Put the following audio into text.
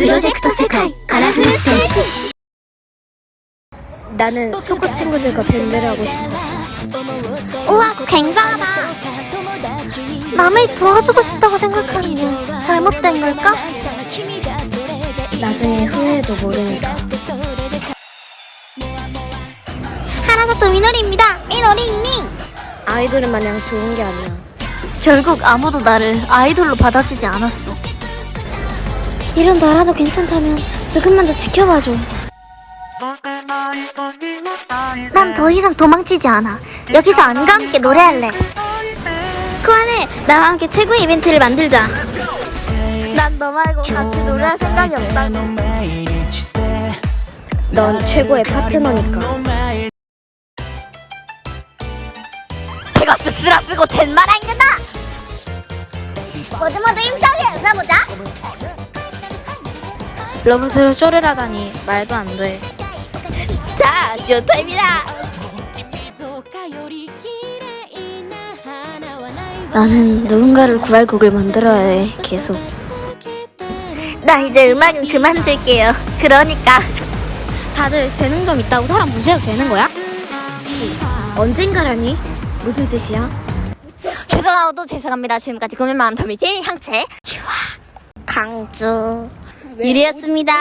プロジェクト世界カラフルステージ 나는 소꿉 친구들과 밴드를 하고 싶어. 우와 굉장하다 남을 도와주고 싶다고 생각하는 게 잘못된 걸까? 나중에 후회도 모르니까. 하나사토 미노리입니다 미노리님 아이돌은 마냥 좋은 게 아니야. 결국 아무도 나를 아이돌로 받아주지 않았어 이런 나라도 괜찮다면 조금만 더 지켜봐줘. 난 더 이상 도망치지 않아 여기서 안과 함께 노래할래 코안에 나와 함께 최고의 이벤트를 만들자. 난 너 말고 같이 노래할 생각이 없다고. 넌 최고의 파트너니까. 페가스 쓰라 쓰고 된말아 있는다 모두 모두 힘차게 웃어보자 러브스를 쪼르라다니 말도 안 돼. 자, 쇼타입니다. 나는 누군가를 구할 곡을 만들어야 해. 계속. 나 이제 음악은 그만둘게요 그러니까 다들 재능 좀 있다고 사람 무시해도 되는 거야? 언젠가라니? 무슨 뜻이야? 죄송하고도 죄송합니다 지금까지 고민마음 더미팅 향채 강주 유리였습니다